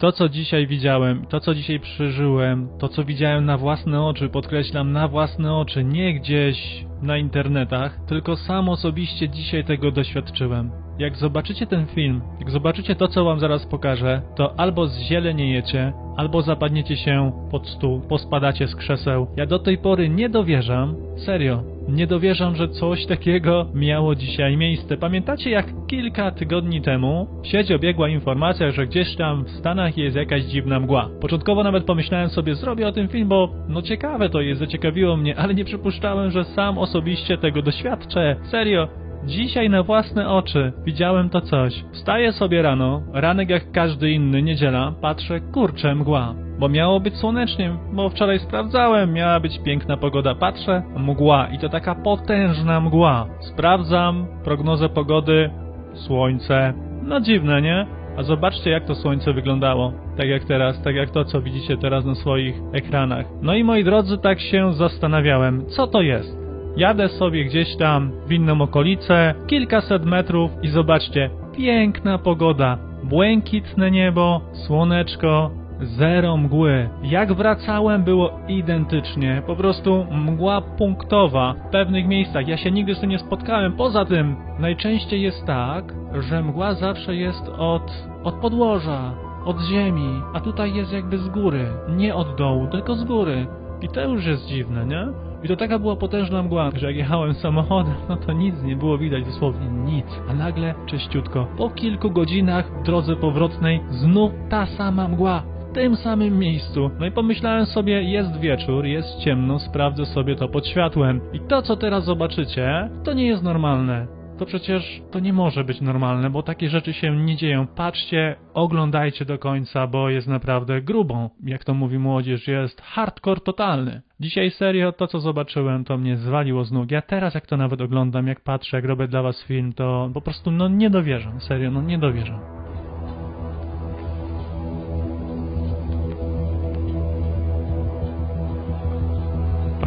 To, co dzisiaj widziałem, to, co dzisiaj przeżyłem, to, co widziałem na własne oczy, podkreślam, na własne oczy, nie gdzieś na internetach, tylko sam osobiście dzisiaj tego doświadczyłem. Jak zobaczycie ten film, jak zobaczycie to, co wam zaraz pokażę, to albo zzieleniejecie, albo zapadniecie się pod stół, pospadacie z krzeseł. Ja do tej pory nie dowierzam, serio, nie dowierzam, że coś takiego miało dzisiaj miejsce. Pamiętacie, jak kilka tygodni temu w sieci obiegła informacja, że gdzieś tam w Stanach jest jakaś dziwna mgła. Początkowo nawet pomyślałem sobie, zrobię o tym film, bo no ciekawe to jest, zaciekawiło mnie, ale nie przypuszczałem, że sam osobiście tego doświadczę. Serio, Dzisiaj na własne oczy widziałem to coś. Wstaję sobie rano, ranek jak każdy inny, niedziela, patrzę, kurczę, mgła. Bo miało być słonecznie, bo wczoraj sprawdzałem, miała być piękna pogoda. Patrzę, mgła i to taka potężna mgła. Sprawdzam prognozę pogody, słońce. No dziwne, nie? A zobaczcie jak to słońce wyglądało. Tak jak teraz, tak jak to co widzicie teraz na swoich ekranach. No i moi drodzy, tak się zastanawiałem, co to jest? Jadę sobie gdzieś tam w inną okolicę, kilkaset metrów i zobaczcie, piękna pogoda, błękitne niebo, słoneczko, zero mgły. Jak wracałem było identycznie, po prostu mgła punktowa w pewnych miejscach. Ja się nigdy z tym nie spotkałem. Poza tym, najczęściej jest tak, że mgła zawsze jest od, od podłoża, od ziemi, a tutaj jest jakby z góry, nie od dołu, tylko z góry. I to już jest dziwne, nie? I to taka była potężna mgła, że jak jechałem samochodem, no to nic nie było widać, dosłownie nic. A nagle, czyściutko, po kilku godzinach w drodze powrotnej, znów ta sama mgła. Tym samym miejscu. No i pomyślałem sobie, jest wieczór, jest ciemno, sprawdzę sobie to pod światłem. I to, co teraz zobaczycie, to nie jest normalne. To przecież to nie może być normalne, bo takie rzeczy się nie dzieją. Patrzcie, oglądajcie do końca, bo jest naprawdę grubą. Jak to mówi młodzież, jest hardcore totalny. Dzisiaj serio to, co zobaczyłem, to mnie zwaliło z nóg. Ja teraz, jak to nawet oglądam, jak patrzę, jak robię dla was film, to po prostu no nie dowierzam. Serio, no nie dowierzam.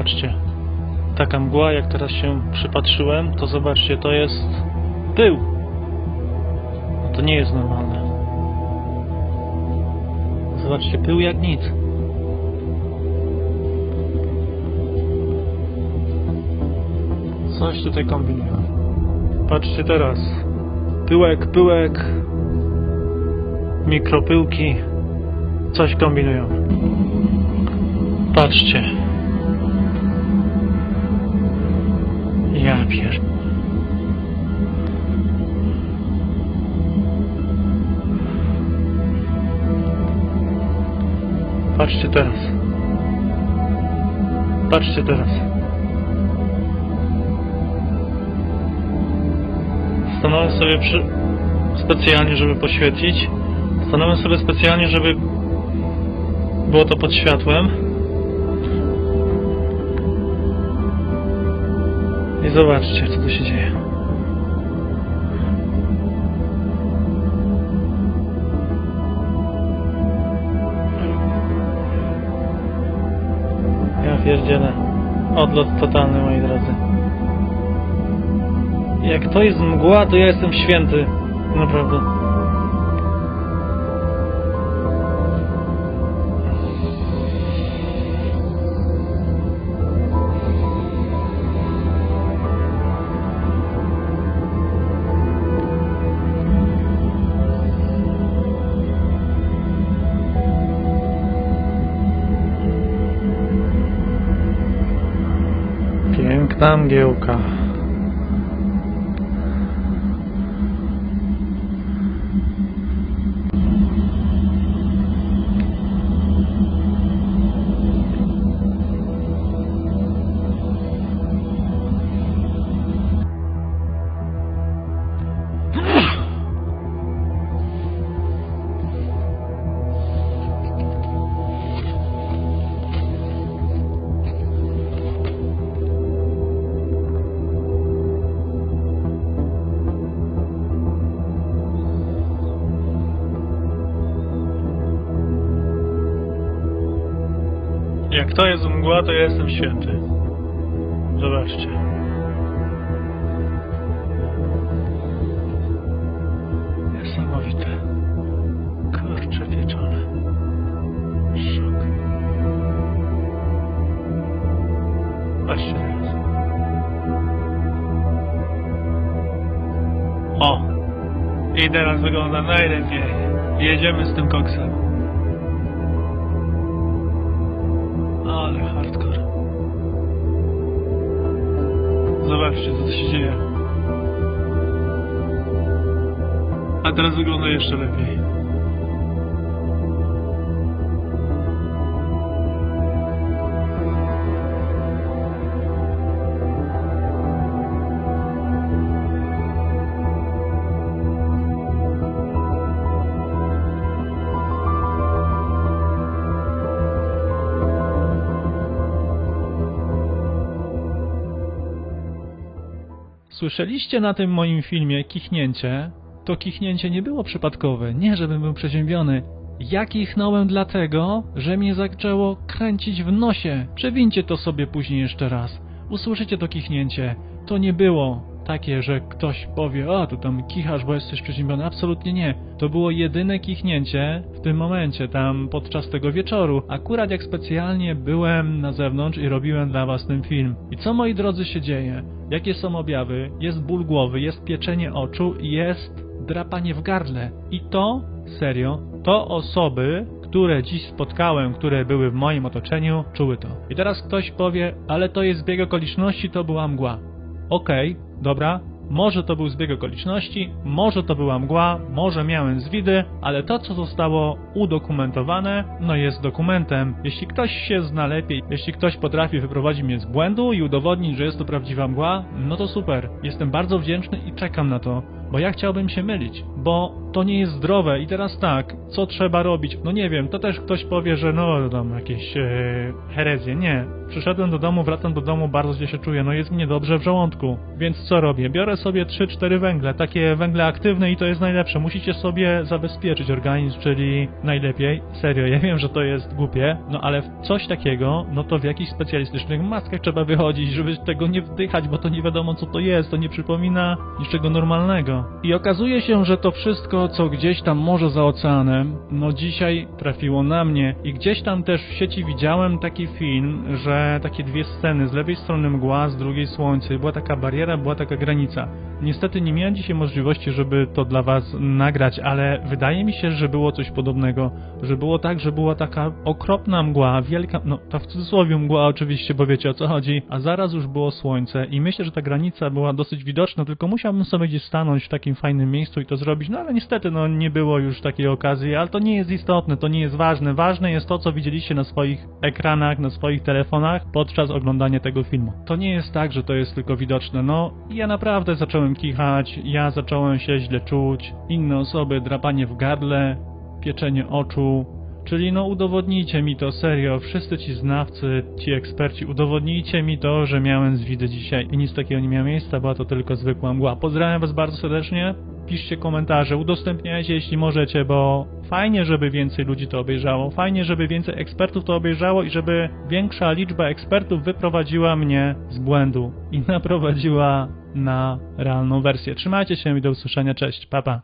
Patrzcie, taka mgła, jak teraz się przypatrzyłem, to zobaczcie, to jest pył. To nie jest normalne. Zobaczcie, pył jak nic. Coś tutaj kombinują. Patrzcie teraz. Pyłek, pyłek. Mikropyłki. Coś kombinują. Patrzcie. Ja pier... Patrzcie teraz. Patrzcie teraz. Stanąłem sobie przy... specjalnie, żeby poświetlić. Stanąłem sobie specjalnie, żeby było to pod światłem. I zobaczcie, co tu się dzieje. Ja pierdzielę. Odlot totalny, moi drodzy. Jak to jest mgła, to ja jestem święty. Naprawdę. Piękna mgiełka. Kto jest mgła, to ja jestem święty. Zobaczcie. Niesamowite. Kurczę pieczone. Szok. Patrzcie teraz. O! I teraz wygląda najlepiej. Jedziemy z tym koksem. Ale hardcore. Zobaczcie, co tu się dzieje. A teraz wygląda jeszcze lepiej. Słyszeliście na tym moim filmie kichnięcie? To kichnięcie nie było przypadkowe, nie żebym był przeziębiony. Ja kichnąłem dlatego, że mnie zaczęło kręcić w nosie. Przewincie to sobie później jeszcze raz. Usłyszycie to kichnięcie. To nie było takie, że ktoś powie, o, tu tam kichasz, bo jesteś przeziębiony. Absolutnie nie. To było jedyne kichnięcie w tym momencie, tam podczas tego wieczoru. Akurat jak specjalnie byłem na zewnątrz i robiłem dla was ten film. I co, moi drodzy, się dzieje? Jakie są objawy? Jest ból głowy, jest pieczenie oczu, jest drapanie w gardle. I to, serio, to osoby, które dziś spotkałem, które były w moim otoczeniu, czuły to. I teraz ktoś powie, ale to jest zbieg okoliczności, to była mgła. Okej, dobra, może to był zbieg okoliczności, może to była mgła, może miałem zwidy, ale to, co zostało udokumentowane, no jest dokumentem. Jeśli ktoś się zna lepiej, jeśli ktoś potrafi wyprowadzić mnie z błędu i udowodnić, że jest to prawdziwa mgła, no to super. Jestem bardzo wdzięczny i czekam na to, bo ja chciałbym się mylić, bo to nie jest zdrowe i teraz tak, co trzeba robić? No nie wiem, to też ktoś powie, że no tam jakieś e, herezje. Nie. Przyszedłem do domu, wracam do domu, bardzo źle się czuję, no jest mi niedobrze w żołądku. Więc co robię? Biorę sobie 3-4 węgle, takie węgle aktywne i to jest najlepsze. Musicie sobie zabezpieczyć organizm, czyli najlepiej. Serio, ja wiem, że to jest głupie, no ale coś takiego, no to w jakichś specjalistycznych maskach trzeba wychodzić, żeby tego nie wdychać, bo to nie wiadomo co to jest, to nie przypomina niczego normalnego. I okazuje się, że to wszystko, co gdzieś tam może za oceanem, no dzisiaj trafiło na mnie. I gdzieś tam też w sieci widziałem taki film, że takie dwie sceny, z lewej strony mgła, z drugiej słońce, była taka bariera, była taka granica. Niestety nie miałem dzisiaj możliwości, żeby to dla was nagrać, ale wydaje mi się, że było coś podobnego, że było tak, że była taka okropna mgła, wielka, no ta w cudzysłowie mgła oczywiście, bo wiecie o co chodzi, a zaraz już było słońce i myślę, że ta granica była dosyć widoczna, tylko musiałbym sobie gdzieś stanąć takim fajnym miejscu i to zrobić, no ale niestety no nie było już takiej okazji, ale to nie jest istotne, to nie jest ważne, ważne jest to, co widzieliście na swoich ekranach, na swoich telefonach podczas oglądania tego filmu. To nie jest tak, że to jest tylko widoczne, no ja naprawdę zacząłem kichać, ja zacząłem się źle czuć, inne osoby drapanie w gardle, pieczenie oczu, Czyli no udowodnijcie mi to serio, wszyscy ci znawcy, ci eksperci, udowodnijcie mi to, że miałem zwidy dzisiaj i nic takiego nie miało miejsca, była to tylko zwykła mgła. Pozdrawiam was bardzo serdecznie, piszcie komentarze, udostępniajcie jeśli możecie, bo fajnie, żeby więcej ludzi to obejrzało, fajnie, żeby więcej ekspertów to obejrzało i żeby większa liczba ekspertów wyprowadziła mnie z błędu i naprowadziła na realną wersję. Trzymajcie się i do usłyszenia, cześć, papa. Pa.